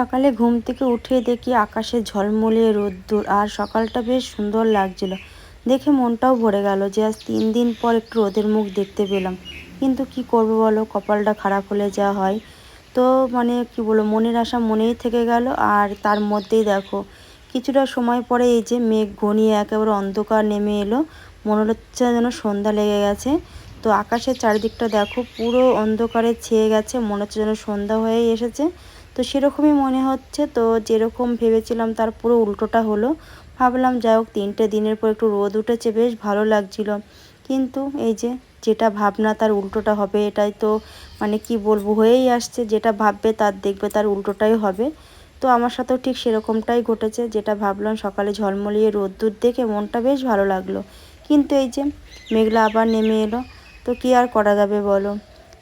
সকালে ঘুম থেকে উঠে দেখি আকাশে ঝলমলে রোদ্দুর, আর সকালটা বেশ সুন্দর লাগছিল। দেখে মনটাও ভরে গেল যে আজ তিন দিন পর একটু রোদের মুখ দেখতে পেলাম। কিন্তু কি করব বলো, কপালটা খারাপ হলে যা হয়। তো মানে কি বলব, মনের আশা মনেই থেকে গেল। আর তার মধ্যেই দেখো, কিছুটা সময় পরে এই যে মেঘ ঘনিয়ে একেবারে অন্ধকার নেমে এলো। মনে হচ্ছে যেন সন্ধ্যা লেগে গেছে। তো আকাশের চারিদিকটা দেখো, পুরো অন্ধকারে ছেয়ে গেছে। মনে হচ্ছে যেন সন্ধ্যা হয়েই এসেছে। তো সেরকমই মনে হচ্ছে। তো যেরকম ভেবেছিলাম তার পুরো উল্টোটা হলো, ভাবলাম যাই হোক তিনটে দিনের পর একটু রোদ উঠেছে, বেশ ভালো লাগছিল। কিন্তু এই যে যেটা ভাবনা তার উল্টোটা হবে, এটাই তো মানে কি বলব, হয়েই আসছে। যেটা ভাববে তার দেখবে তার উল্টোটাই হবে। তো আমার সাথেও ঠিক সেরকমটাই ঘটেছে, যেটা ভাবলাম সকালে ঝলমলিয়ে রোদ্দুর দেখে মনটা বেশ ভালো লাগল। কিন্তু এই যে মেঘলা আবার নেমে এলো, তো কী আর করা যাবে বলো?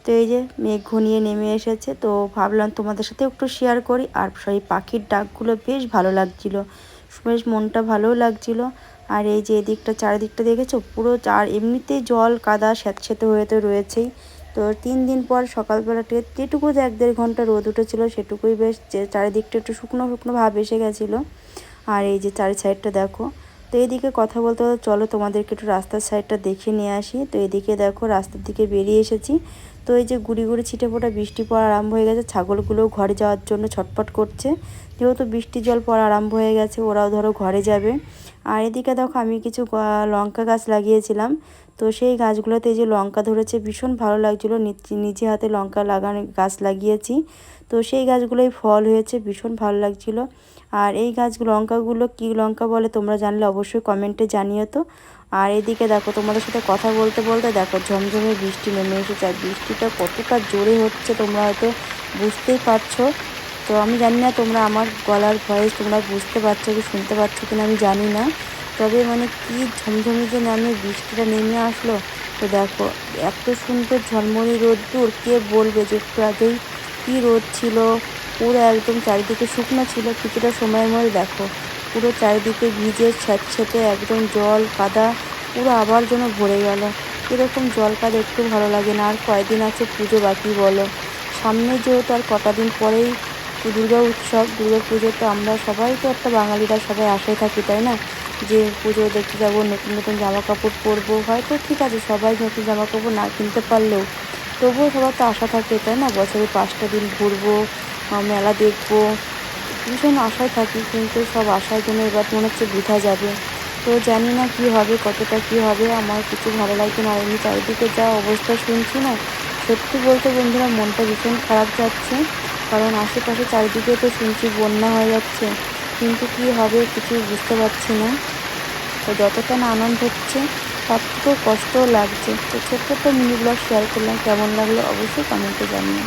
তো এই যে মেঘ ঘনিয়ে নেমে এসেছে, তো ভাবলাম তোমাদের সাথে একটু শেয়ার করি। আর সেই পাখির ডাকগুলো বেশ ভালো লাগছিল, বেশ মনটা ভালোও লাগছিল। আর এই যে এদিকটা, চারিদিকটা দেখেছ? পুরো চার এমনিতেই জল কাদা স্যাঁতস্যাঁতে হয়ে তো রয়েছেই। তো তিন দিন পর সকালবেলাতে যেটুকু যে এক দেড় ঘণ্টা রোদ উঠেছিল, সেটুকুই বেশ চারিদিকটা একটু শুকনো শুকনো ভাব এসে গেছিল। আর এই যে চারি সাইডটা দেখো তো এদিকে কথা বলতে বলতে চলো তোমাদেরকে একটু রাস্তার সাইডটা দেখে নিয়ে আসি। তো এদিকে দেখো রাস্তার দিকে বেরিয়ে এসেছি। তো এই যে গুড়ি গুড়ি ছিটে ফোটা বৃষ্টি পড়া আরম্ভ হয়ে গেছে ছাগলগুলো ঘরে যাওয়ার জন্য ছটপট করছে। যেহেতু বৃষ্টি জল পড়া আরম্ভ হয়ে গেছে, ওরাও ধরো ঘরে যাবে। আর এদিকে দেখো আমি কিছু লঙ্কা গাছ লাগিয়েছিলাম। তো সেই গাছগুলোতে যে লঙ্কা ধরেছে, ভীষণ ভালো লাগছিল। নিজে হাতে লঙ্কা লাগানো গাছ লাগিয়েছি। তো সেই গাছগুলোই ফল হয়েছে, ভীষণ ভালো লাগছিল। আর এই গাছ লঙ্কাগুলো কী লঙ্কা বলে তোমরা জানলে অবশ্যই কমেন্টে জানিও তো। আর এদিকে দেখো তোমাদের সাথে কথা বলতে বলতে দেখো ঝমঝমে বৃষ্টি নেমে এসেছে। আর বৃষ্টিটা কতটা জোরে হচ্ছে তোমরা হয়তো বুঝতেই পারছ। তো আমি জানি না তোমরা আমার গলার ভয়েস তোমরা বুঝতে পারছ কি শুনতে পাচ্ছ কিনা আমি জানি না। তবে মানে কি ঝমঝমি যে নামে বৃষ্টিটা নেমে আসলো, তো দেখো, এত সুন্দর ঝলমলি রোদ্দুর কে বলবে যে আগেই কী রোদ ছিল? পুরো একদম চারিদিকে শুকনো ছিল, কিছুটা সময়ের মধ্যে দেখো, পুরো চারিদিকে ভিজে ছ্যাঁতছেতে একদম জল কাদা, পুরো আবার যেন ভরে গেল। এরকম জল কাদা একটু ভালো লাগে না, আর কয়দিন আছে পুজো বাকি বলো। সামনে যেহেতু আর কটা দিন পরেই দুর্গা উৎসব, দুর্গা পুজো তো আমরা সবাই তো একটা বাঙালিরা সবাই আশায় থাকি, তাই না? যে পুজো দেখতে যাব, নতুন নতুন জামা কাপড় পরবো, হয়তো ঠিক আছে, সবাই নতুন জামা কাপড় না কিনতে পারলেও। তবুও সবার তো আশা থাকে, তাই না? বছরে পাঁচটা দিন ঘুরবো মেলা দেখব, ভীষণ আশায় থাকি, কিন্তু সব আশার জন্য এবার মনে হচ্ছে বৃথা যাবে। তো জানি না কি হবে, কতটা কি হবে, আমার কিছু ভালো লাগছে না, এমনি চারিদিকে যা অবস্থা শুনছি না, সত্যি বলতে বন্ধুরা মনটা ভীষণ খারাপ যাচ্ছে। কারণ আশেপাশে চারিদিকে তো শুনছি বন্যা হয়ে যাচ্ছে। কিন্তু কি হবে কিছু বুঝতে পারছি না। তো যতটা না আনন্দ হচ্ছে, তার থেকেও কষ্টও লাগছে। তো ছোট্ট একটা মিনি ব্লগ শেয়ার করলাম। কেমন লাগল অবশ্যই কমেন্টে জানিয়ে